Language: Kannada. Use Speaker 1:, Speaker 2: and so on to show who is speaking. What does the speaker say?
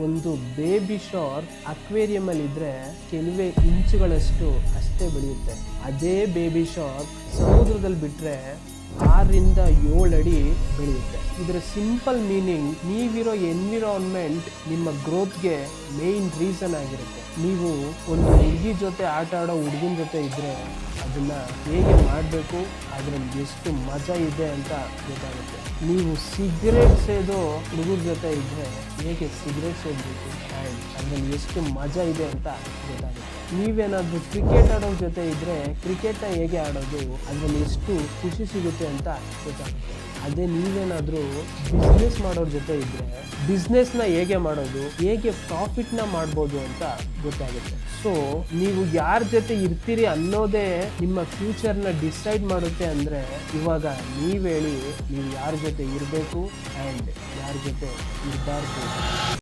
Speaker 1: ಒಂದು ಬೇಬಿ ಶಾರ್ಕ್ ಅಕ್ವೇರಿಯಂ ಅಲ್ಲಿ ಇದ್ರೆ ಕೆಲವೇ ಇಂಚುಗಳಷ್ಟು ಅಷ್ಟೇ ಬೆಳೆಯುತ್ತೆ. ಅದೇ ಬೇಬಿ ಶಾರ್ಕ್ ಸಮುದ್ರದಲ್ಲಿ ಬಿಟ್ರೆ ಆರರಿಂದ ಏಳು ಅಡಿ ಬೆಳೆಯುತ್ತೆ. ಇದರ ಸಿಂಪಲ್ ಮೀನಿಂಗ್ ನೀವಿರೋ ಎನ್ವಿರಾನ್ಮೆಂಟ್ ನಿಮ್ಮ ಗ್ರೋತ್ಗೆ ಮೇನ್ ರೀಸನ್ ಆಗಿರುತ್ತೆ. ನೀವು ಒಂದು ಹುಡುಗಿ ಜೊತೆ ಆಟ ಆಡೋ ಹುಡುಗಿನ ಜೊತೆ ಇದ್ದರೆ ಅದನ್ನ ಹೇಗೆ ಮಾಡಬೇಕು, ಅದ್ರಲ್ಲಿ ಎಷ್ಟು ಮಜಾ ಇದೆ ಅಂತ ಗೊತ್ತಾಗುತ್ತೆ. ನೀವು ಸಿಗರೇಟ್ ಸೇದೋ ಹುಡುಗರ ಜೊತೆ ಇದ್ದರೆ ಹೇಗೆ ಸಿಗರೇಟ್ ಸೇದಬೇಕು ಆ್ಯಂಡ್ ಅದ್ರಲ್ಲಿ ಎಷ್ಟು ಮಜಾ ಇದೆ ಅಂತ ಗೊತ್ತಾಗುತ್ತೆ. ನೀವೇನಾದರೂ ಕ್ರಿಕೆಟ್ ಆಡೋರ ಜೊತೆ ಇದ್ದರೆ ಕ್ರಿಕೆಟ್ನ ಹೇಗೆ ಆಡೋದು, ಅದರಲ್ಲಿ ಎಷ್ಟು ಖುಷಿ ಸಿಗುತ್ತೆ ಅಂತ ಗೊತ್ತಾಗುತ್ತೆ. ಅದೇ ನೀವೇನಾದರೂ ಬಿಸ್ನೆಸ್ ಮಾಡೋರ ಜೊತೆ ಇದ್ದರೆ ಬಿಸ್ನೆಸ್ನ ಹೇಗೆ ಮಾಡೋದು, ಹೇಗೆ ಪ್ರಾಫಿಟ್ನ ಮಾಡ್ಬೋದು ಅಂತ ಗೊತ್ತಾಗುತ್ತೆ. ಸೊ ನೀವು ಯಾರ ಜೊತೆ ಇರ್ತೀರಿ ಅನ್ನೋದೇ ನಿಮ್ಮ ಫ್ಯೂಚರ್ನ ಡಿಸೈಡ್ ಮಾಡುತ್ತೆ ಅಂದರೆ ಇವಾಗ ನೀವು ಹೇಳಿ ನೀವು ಯಾರ ಜೊತೆ ಇರಬೇಕು ಆ್ಯಂಡ್ ಯಾರ ಜೊತೆ ಇರಬಾರ್ದು.